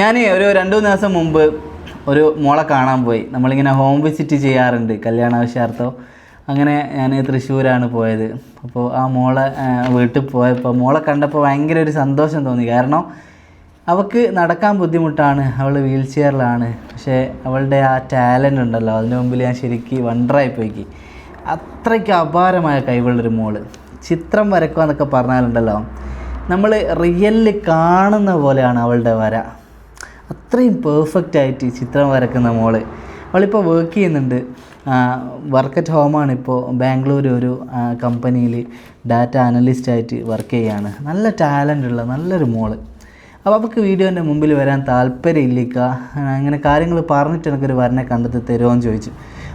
ഞാൻ ഒരു രണ്ടു മൂന്ന് ദിവസം മുമ്പ് ഒരു മോളെ കാണാൻ പോയി. നമ്മളിങ്ങനെ ഹോം വിസിറ്റ് ചെയ്യാറുണ്ട് കല്യാണാവശ്യാർത്ഥം. അങ്ങനെ ഞാൻ തൃശ്ശൂരാണ് പോയത്. അപ്പോൾ ആ മോളെ വീട്ടിൽ പോയപ്പോൾ മോളെ കണ്ടപ്പോൾ ഭയങ്കര ഒരു സന്തോഷം തോന്നി. കാരണം അവൾക്ക് നടക്കാൻ ബുദ്ധിമുട്ടാണ്. അവൾ വീൽ ചെയറിലാണ് പക്ഷേ അവളുടെ ആ ടാലന്റ് ഉണ്ടല്ലോ അതിന് മുമ്പിൽ ഞാൻ ശരിക്കും വണ്ടറായി പോയിക്ക്. അത്രയ്ക്ക് അപാരമായ കഴിവുള്ളൊരു മോൾ. ചിത്രം വരക്കുക എന്നൊക്കെ പറഞ്ഞാലുണ്ടല്ലോ നമ്മൾ റിയലിൽ കാണുന്ന പോലെയാണ് അവളുടെ വര. അത്രയും പെർഫെക്റ്റ് ആയിട്ട് ചിത്രം വരക്കുന്ന മോൾ. അവളിപ്പോൾ വർക്ക് ചെയ്യുന്നുണ്ട്. വർക്ക് അറ്റ് ഹോമാണ് ഇപ്പോൾ ബാംഗ്ലൂർ ഒരു കമ്പനിയിൽ ഡാറ്റ അനലിസ്റ്റ് ആയിട്ട് വർക്ക് ചെയ്യാണ്. നല്ല ടാലന്റ് ഉള്ള നല്ലൊരു മോൾ. അപ്പോൾ അവൾക്ക് വീഡിയോന്റെ മുമ്പിൽ വരാൻ താല്പര്യമില്ലിക്ക? അങ്ങനെ കാര്യങ്ങൾ പറഞ്ഞിട്ട് എനിക്കൊരു വരനെ കണ്ടെത്തി തരുമോ എന്ന് ചോദിച്ചു.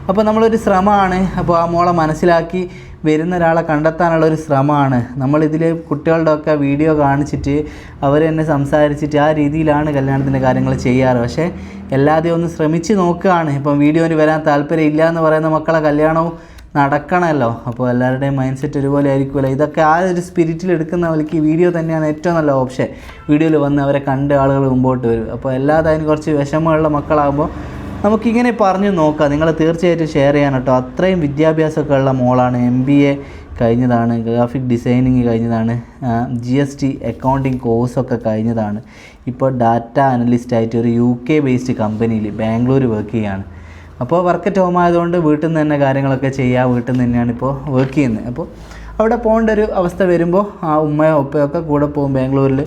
അപ്പോൾ നമ്മളൊരു ശ്രമമാണ്. അപ്പോൾ ആ മോളെ മനസ്സിലാക്കി വരുന്ന ഒരാളെ കണ്ടെത്താനുള്ള ഒരു ശ്രമമാണ്. നമ്മളിതിൽ കുട്ടികളുടെ ഒക്കെ വീഡിയോ കാണിച്ചിട്ട് അവർ തന്നെ സംസാരിച്ചിട്ട് ആ രീതിയിലാണ് കല്യാണത്തിന്റെ കാര്യങ്ങൾ ചെയ്യാറ്. പക്ഷേ എല്ലാതെയും ഒന്ന് ശ്രമിച്ച് നോക്കുകയാണ്. ഇപ്പം വീഡിയോന് വരാൻ താല്പര്യം ഇല്ല എന്ന് പറയുന്ന മക്കളെ കല്യാണവും നടക്കണമല്ലോ. അപ്പോൾ എല്ലാവരുടെയും മൈൻഡ് സെറ്റ് ഒരുപോലെ ആയിരിക്കുമല്ലോ. ഇതൊക്കെ ആ ഒരു സ്പിരിറ്റിൽ എടുക്കുന്നവർക്ക് ഈ വീഡിയോ തന്നെയാണ് ഏറ്റവും നല്ല ഓപ്ഷൻ വീഡിയോയിൽ വന്ന് അവരെ കണ്ട് ആളുകൾ മുമ്പോട്ട് വരും. അപ്പോൾ അതിന് കുറച്ച് വിഷമമുള്ള മക്കളാകുമ്പോൾ നമുക്കിങ്ങനെ പറഞ്ഞു നോക്കാം. നിങ്ങൾ തീർച്ചയായിട്ടും ഷെയർ ചെയ്യാൻ കേട്ടോ അത്രയും വിദ്യാഭ്യാസമൊക്കെ ഉള്ള മോളാണ്. എം ബി എ കഴിഞ്ഞതാണ്. ഗ്രാഫിക് ഡിസൈനിങ് കഴിഞ്ഞതാണ്. ജി എസ് ടി അക്കൗണ്ടിങ് കോഴ്സൊക്കെ കഴിഞ്ഞതാണ്. ഇപ്പോൾ ഡാറ്റ അനലിസ്റ്റ് ആയിട്ട് ഒരു യു കെ ബേസ്ഡ് കമ്പനിയിൽ ബാംഗ്ലൂർ വർക്ക് ചെയ്യുകയാണ് അപ്പോൾ വർക്ക് അറ്റ് ഹോം ആയതുകൊണ്ട് വീട്ടിൽ നിന്ന് തന്നെ കാര്യങ്ങളൊക്കെ ചെയ്യുക. വീട്ടിൽ നിന്ന് തന്നെയാണ് ഇപ്പോൾ വർക്ക് ചെയ്യുന്നത്. അപ്പോൾ അവിടെ പോകേണ്ട ഒരു അവസ്ഥ വരുമ്പോൾ ആ ഉമ്മയോ ഉപ്പയൊക്കെ കൂടെ പോകും ബാംഗ്ലൂരിൽ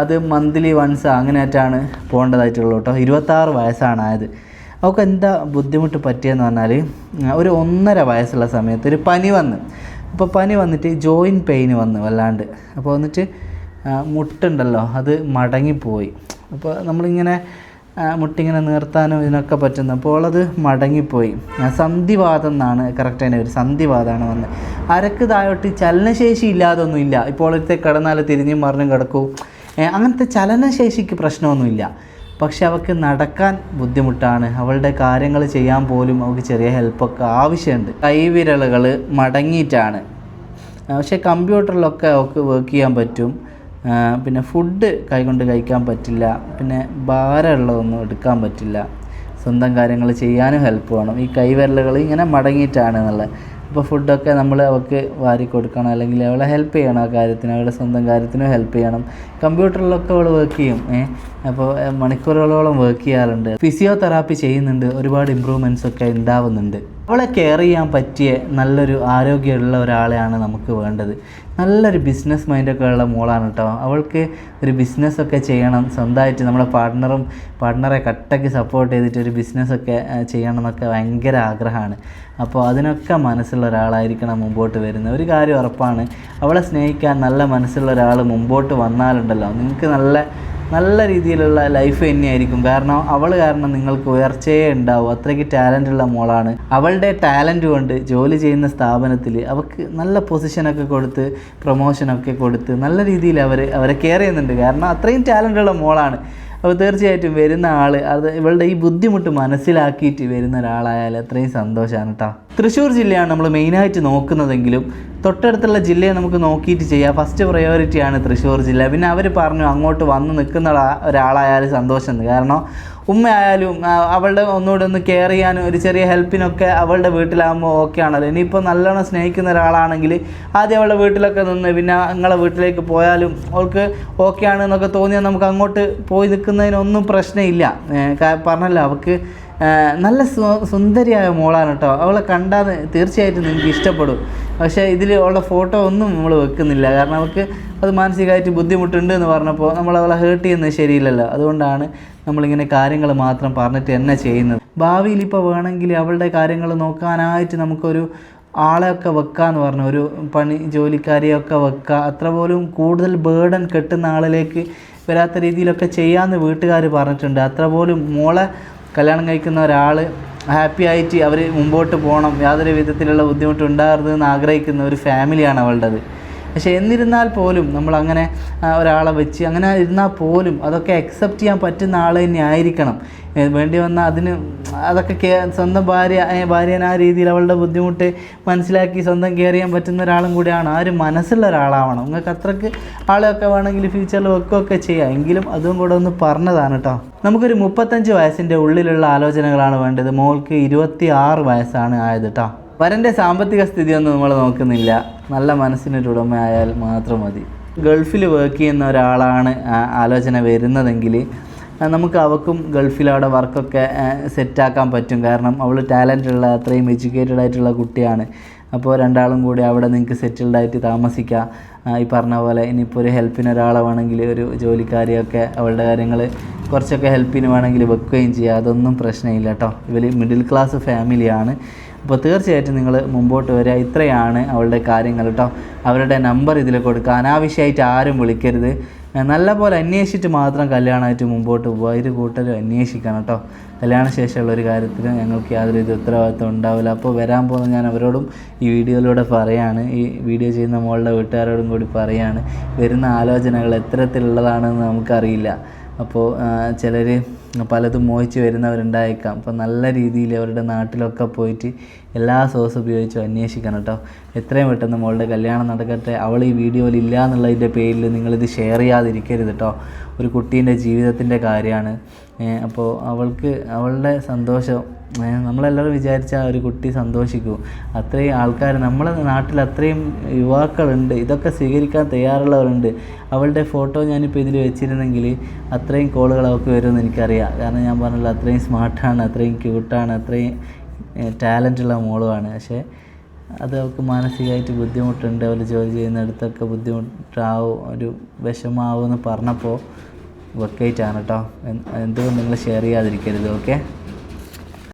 അത് മന്ത്ലി വൺസ് അങ്ങനെയായിട്ടാണ് പോകേണ്ടതായിട്ടുള്ളൂ കേട്ടോ. ഇരുപത്താറ് വയസ്സാണ് ആയത്. അവൾക്ക് എന്താ ബുദ്ധിമുട്ട് പറ്റിയെന്ന് പറഞ്ഞാൽ ഒരു ഒന്നര വയസ്സുള്ള സമയത്ത് ഒരു പനി വന്ന്. അപ്പോൾ പനി വന്നിട്ട് ജോയിൻ പെയിൻ വന്ന് വല്ലാണ്ട്. അപ്പോൾ വന്നിട്ട് മുട്ടുണ്ടല്ലോ അത് മടങ്ങിപ്പോയി. അപ്പോൾ നമ്മളിങ്ങനെ മുട്ടിങ്ങനെ നിർത്താനും ഇതിനൊക്കെ പറ്റുന്നു അപ്പോൾ അത് മടങ്ങിപ്പോയി. സന്ധിവാദം എന്നാണ് കറക്റ്റ് അതിന്റെ ഒരു സന്ധിവാദമാണ് വന്ന്. അരക്ക് താഴോട്ട് ചലനശേഷി ഇല്ലാതൊന്നുമില്ല ഇപ്പോൾ ഇവിടുത്തെ കിടന്നാൽ തിരിഞ്ഞും മറിഞ്ഞും കിടക്കും. അങ്ങനത്തെ ചലനശേഷിക്ക് പ്രശ്നമൊന്നുമില്ല. പക്ഷെ അവൾക്ക് നടക്കാൻ ബുദ്ധിമുട്ടാണ്. അവളുടെ കാര്യങ്ങൾ ചെയ്യാൻ പോലും അവൾക്ക് ചെറിയ ഹെൽപ്പൊക്കെ ആവശ്യമുണ്ട്. കൈവിരലുകൾ മടങ്ങിയിട്ടാണ്. പക്ഷേ കമ്പ്യൂട്ടറിലൊക്കെ അവൾക്ക് വർക്ക് ചെയ്യാൻ പറ്റും. പിന്നെ ഫുഡ് കൈകൊണ്ട് കഴിക്കാൻ പറ്റില്ല. പിന്നെ ഭാരമുള്ളതൊന്നും എടുക്കാൻ പറ്റില്ല. സ്വന്തം കാര്യങ്ങൾ ചെയ്യാനും ഹെൽപ്പ് വേണം. ഈ കൈവിരലുകൾ ഇങ്ങനെ മടങ്ങിയിട്ടാണ് എന്നുള്ളത്. അപ്പോൾ ഫുഡൊക്കെ നമ്മൾ അവൾക്ക് വാരി കൊടുക്കണം അല്ലെങ്കിൽ അവളെ ഹെൽപ്പ് ചെയ്യണം ആ കാര്യത്തിന് അവളുടെ സ്വന്തം കാര്യത്തിനും ഹെൽപ്പ് ചെയ്യണം. കമ്പ്യൂട്ടറിലൊക്കെ അവൾ വർക്ക് ചെയ്യും അപ്പോൾ മണിക്കൂറുകളോളം വർക്ക് ചെയ്യാറുണ്ട്. ഫിസിയോതെറാപ്പി ചെയ്യുന്നുണ്ട് ഒരുപാട് ഇമ്പ്രൂവ്മെന്റ്സ് ഒക്കെ ഉണ്ടാവുന്നുണ്ട്. അവളെ കെയർ ചെയ്യാൻ പറ്റിയ നല്ലൊരു ആരോഗ്യമുള്ള ഒരാളെയാണ് നമുക്ക് വേണ്ടത്. നല്ലൊരു ബിസിനസ് മൈൻഡൊക്കെ ഉള്ള മോളാണ് കേട്ടോ അവൾക്ക് ഒരു ബിസിനസ്സൊക്കെ ചെയ്യണം. സ്വന്തമായിട്ട് നമ്മളെ പാർട്ട്ണറും പാർട്ട്ണറെ കട്ടയ്ക്ക് സപ്പോർട്ട് ചെയ്തിട്ട് ഒരു ബിസിനസ്സൊക്കെ ചെയ്യണം എന്നൊക്കെ ഭയങ്കര ആഗ്രഹമാണ്. അപ്പോൾ അതിനൊക്കെ മനസ്സുള്ള ഒരാളായിരിക്കണം മുമ്പോട്ട് വരുന്നത്. ഒരു കാര്യം ഉറപ്പാണ്. അവളെ സ്നേഹിക്കാൻ നല്ല മനസ്സുള്ള ഒരാൾ മുമ്പോട്ട് വന്നാലുണ്ടല്ലോ. നിങ്ങൾക്ക് നല്ല നല്ല രീതിയിലുള്ള ലൈഫ് തന്നെയായിരിക്കും. കാരണം അവൾ കാരണം നിങ്ങൾക്ക് ഉയർച്ചയേ ഉണ്ടാവും. അത്രയ്ക്ക് ടാലന്റ് ഉള്ള മോളാണ്. അവളുടെ ടാലന്റ് കൊണ്ട് ജോലി ചെയ്യുന്ന സ്ഥാപനത്തിൽ അവർക്ക് നല്ല പൊസിഷനൊക്കെ കൊടുത്ത് പ്രൊമോഷനൊക്കെ കൊടുത്ത് നല്ല രീതിയിൽ അവർ അവരെ കെയർ ചെയ്യുന്നുണ്ട്. കാരണം അത്രയും ടാലന്റ് ഉള്ള മോളാണ്. അപ്പോൾ തീർച്ചയായിട്ടും വരുന്ന ആൾ അത് ഇവളുടെ ഈ ബുദ്ധിമുട്ട് മനസ്സിലാക്കിയിട്ട് വരുന്ന ഒരാളായാൽ അത്രയും സന്തോഷമാണ് കേട്ടോ തൃശ്ശൂർ ജില്ലയാണ് നമ്മൾ മെയിനായിട്ട് നോക്കുന്നതെങ്കിലും തൊട്ടടുത്തുള്ള ജില്ലയെ നമുക്ക് നോക്കിയിട്ട് ചെയ്യാം. ഫസ്റ്റ് പ്രയോറിറ്റിയാണ് തൃശ്ശൂർ ജില്ല. പിന്നെ അവർ പറഞ്ഞു അങ്ങോട്ട് വന്ന് നിൽക്കുന്ന ഒരാ- ഒരാളായാലും സന്തോഷം എന്ന് കാരണം ഉമ്മയായാലും അവളുടെ ഒന്നുകൂടെ ഒന്ന് കെയർ ചെയ്യാനും ഒരു ചെറിയ ഹെൽപ്പിനൊക്കെ അവളുടെ വീട്ടിലാകുമ്പോൾ ഓക്കെ ആണല്ലോ. ഇനിയിപ്പോൾ നല്ലോണം സ്നേഹിക്കുന്ന ഒരാളാണെങ്കിൽ ആദ്യം അവളുടെ വീട്ടിലൊക്കെ നിന്ന് പിന്നെ നിങ്ങളെ വീട്ടിലേക്ക് പോയാലും അവൾക്ക് ഓക്കെ ആണെന്നൊക്കെ തോന്നിയാൽ നമുക്ക് അങ്ങോട്ട് പോയി നിൽക്കുന്നതിനൊന്നും പ്രശ്നമില്ല. പറഞ്ഞല്ലോ അവൾക്ക് നല്ല സുന്ദരിയായ മോളാണ് കേട്ടോ. അവളെ കണ്ടാൽ തീർച്ചയായിട്ടും നിങ്ങൾക്ക് ഇഷ്ടപ്പെടും. പക്ഷേ ഇതിൽ ഉള്ള ഫോട്ടോ ഒന്നും നമ്മൾ വെക്കുന്നില്ല. കാരണം അവൾക്ക് അത് മാനസികമായിട്ട് ബുദ്ധിമുട്ടുണ്ട് എന്ന് പറഞ്ഞപ്പോൾ നമ്മൾ അവളെ ഹേർട്ട് ചെയ്യുന്നത് ശരിയില്ലല്ലോ. അതുകൊണ്ടാണ് നമ്മളിങ്ങനെ കാര്യങ്ങൾ മാത്രം പറഞ്ഞിട്ട് തന്നെ ചെയ്യുന്നത്. ഭാവിയിൽ ഇപ്പോൾ വേണമെങ്കിൽ അവളുടെ കാര്യങ്ങൾ നോക്കാനായിട്ട് നമുക്കൊരു ആളെയൊക്കെ വെക്കാന്ന് പറഞ്ഞു. ഒരു പണി ജോലിക്കാരെയൊക്കെ വെക്കുക അത്ര പോലും കൂടുതൽ ബേർഡൻ കെട്ടുന്ന ആളിലേക്ക് വരാത്ത രീതിയിലൊക്കെ ചെയ്യാമെന്ന് വീട്ടുകാർ പറഞ്ഞിട്ടുണ്ട്. അത്ര പോലും മോളെ കല്യാണം കഴിക്കുന്ന ഒരാൾ ഹാപ്പി ആയിട്ട് അവർ മുമ്പോട്ട് പോകണം യാതൊരു വിധത്തിലുള്ള ബുദ്ധിമുട്ടുണ്ടാകരുതെന്ന് ആഗ്രഹിക്കുന്ന ഒരു ഫാമിലിയാണ് അവളുടേത്. പക്ഷേ എന്നിരുന്നാൽ പോലും നമ്മൾ അങ്ങനെ ഒരാളെ വെച്ച് അങ്ങനെ ഇരുന്നാൽ പോലും അതൊക്കെ അക്സെപ്റ്റ് ചെയ്യാൻ പറ്റുന്ന ആൾ തന്നെ ആയിരിക്കണം. വേണ്ടി വന്നാൽ അതിന് അതൊക്കെ സ്വന്തം ഭാര്യ ഭാര്യനെ ആ രീതിയിൽ അവളുടെ ബുദ്ധിമുട്ട് മനസ്സിലാക്കി സ്വന്തം കെയർ ചെയ്യാൻ പറ്റുന്ന ഒരാളും കൂടിയാണ്. ആ ഒരു മനസ്സുള്ള ഒരാളാവണം. നിങ്ങൾക്ക് അത്രയ്ക്ക് ആളെയൊക്കെ വേണമെങ്കിൽ ഫ്യൂച്ചറിൽ വെക്കുകയൊക്കെ ചെയ്യാം. എങ്കിലും അതും കൂടെ ഒന്ന് പറഞ്ഞതാണ് കേട്ടോ നമുക്കൊരു മുപ്പത്തഞ്ച് വയസ്സിന്റെ ഉള്ളിലുള്ള ആലോചനകളാണ് വേണ്ടത്. മോൾക്ക് ഇരുപത്തി ആറ് വയസ്സാണ് ആയത് കേട്ടോ വരന്റെ സാമ്പത്തിക സ്ഥിതിയൊന്നും നമ്മൾ നോക്കുന്നില്ല. നല്ല മനസ്സിനൊരു ഉടമയായാൽ മാത്രം മതി. ഗൾഫിൽ വർക്ക് ചെയ്യുന്ന ഒരാളാണ് ആലോചന വരുന്നതെങ്കിൽ നമുക്ക് അവക്കും ഗൾഫിൽ അവിടെ വർക്കൊക്കെ സെറ്റാക്കാൻ പറ്റും. കാരണം അവൾ ടാലന്റ് ഉള്ള അത്രയും എഡ്യൂക്കേറ്റഡ് ആയിട്ടുള്ള കുട്ടിയാണ്. അപ്പോൾ രണ്ടാളും കൂടി അവിടെ നിങ്ങൾക്ക് സെറ്റിൽഡ് ആയിട്ട് താമസിക്കാം. ഈ പറഞ്ഞ പോലെ ഇനിയിപ്പോൾ ഒരു ഹെൽപ്പിന് ഒരാളെ വേണമെങ്കിൽ ഒരു ജോലിക്കാരിയൊക്കെ അവളുടെ കാര്യങ്ങൾ കുറച്ചൊക്കെ ഹെൽപ്പിന് വേണമെങ്കിൽ വെക്കുകയും ചെയ്യാം. അതൊന്നും പ്രശ്നമില്ല കേട്ടോ. ഇവർ മിഡിൽ ക്ലാസ് ഫാമിലിയാണ് അപ്പോൾ തീർച്ചയായിട്ടും നിങ്ങൾ മുമ്പോട്ട് വരിക. ഇത്രയാണ് അവളുടെ കാര്യങ്ങൾ കേട്ടോ. അവരുടെ നമ്പർ ഇതിൽ കൊടുക്കുക. അനാവശ്യമായിട്ട് ആരും വിളിക്കരുത്. നല്ല പോലെ അന്വേഷിച്ചിട്ട് മാത്രം കല്യാണമായിട്ട് മുമ്പോട്ട് പോകുക ഇത് കൂട്ടരും അന്വേഷിക്കണം കേട്ടോ. കല്യാണ ശേഷമുള്ള ഒരു കാര്യത്തിൽ ഞങ്ങൾക്ക് യാതൊരു ഇത് ഉത്തരവാദിത്വം ഉണ്ടാവില്ല. അപ്പോൾ വരാൻ പോകുന്ന ഞാൻ അവരോടും ഈ വീഡിയോയിലൂടെ പറയാണ്. ഈ വീഡിയോ ചെയ്യുന്ന മോളുടെ വീട്ടുകാരോടും കൂടി പറയാണ്. വരുന്ന ആലോചനകൾ എത്തരത്തിലുള്ളതാണെന്ന് നമുക്കറിയില്ല. അപ്പോൾ ചിലർ പലതും മോഹിച്ച് വരുന്നവരുണ്ടായേക്കാം. അപ്പോൾ നല്ല രീതിയിൽ അവരുടെ നാട്ടിലൊക്കെ പോയിട്ട് എല്ലാ സോഴ്സ് ഉപയോഗിച്ചും അന്വേഷിക്കണം കേട്ടോ. എത്രയും പെട്ടെന്ന് മോളുടെ കല്യാണം നടക്കട്ടെ. അവൾ ഈ വീഡിയോയിൽ ഇല്ല എന്നുള്ളതിന്റെ പേരിൽ നിങ്ങളിത് ഷെയർ ചെയ്യാതിരിക്കരുത് കേട്ടോ. ഒരു കുട്ടീന്റെ ജീവിതത്തിന്റെ കാര്യമാണ്. അപ്പോൾ അവൾക്ക് അവളുടെ സന്തോഷം നമ്മളെല്ലാവരും വിചാരിച്ച ആ ഒരു കുട്ടി സന്തോഷിക്കും. അത്രയും ആൾക്കാർ നമ്മളെ നാട്ടിൽ അത്രയും യുവാക്കളുണ്ട്. ഇതൊക്കെ സ്വീകരിക്കാൻ തയ്യാറുള്ളവരുണ്ട്. അവളുടെ ഫോട്ടോ ഞാനിപ്പോൾ ഇതിൽ വെച്ചിരുന്നെങ്കിൽ അത്രയും കോളുകൾ അവൾക്ക് വരുമെന്ന് എനിക്കറിയാം. കാരണം ഞാൻ പറഞ്ഞല്ലോ അത്രയും സ്മാർട്ടാണ് അത്രയും ക്യൂട്ടാണ് അത്രയും ടാലന്റുള്ള മോളുമാണ് പക്ഷേ അത് അവൾക്ക് മാനസികമായിട്ട് ബുദ്ധിമുട്ടുണ്ട്. അവർ ജോലി ചെയ്യുന്നിടത്തൊക്കെ ബുദ്ധിമുട്ടാവും ഒരു വിഷമാവും എന്ന് പറഞ്ഞപ്പോൾ വെക്കേറ്റാണ് കേട്ടോ എന്തുകൊണ്ട് നിങ്ങൾ ഷെയർ ചെയ്യാതിരിക്കരുത് ഓക്കെ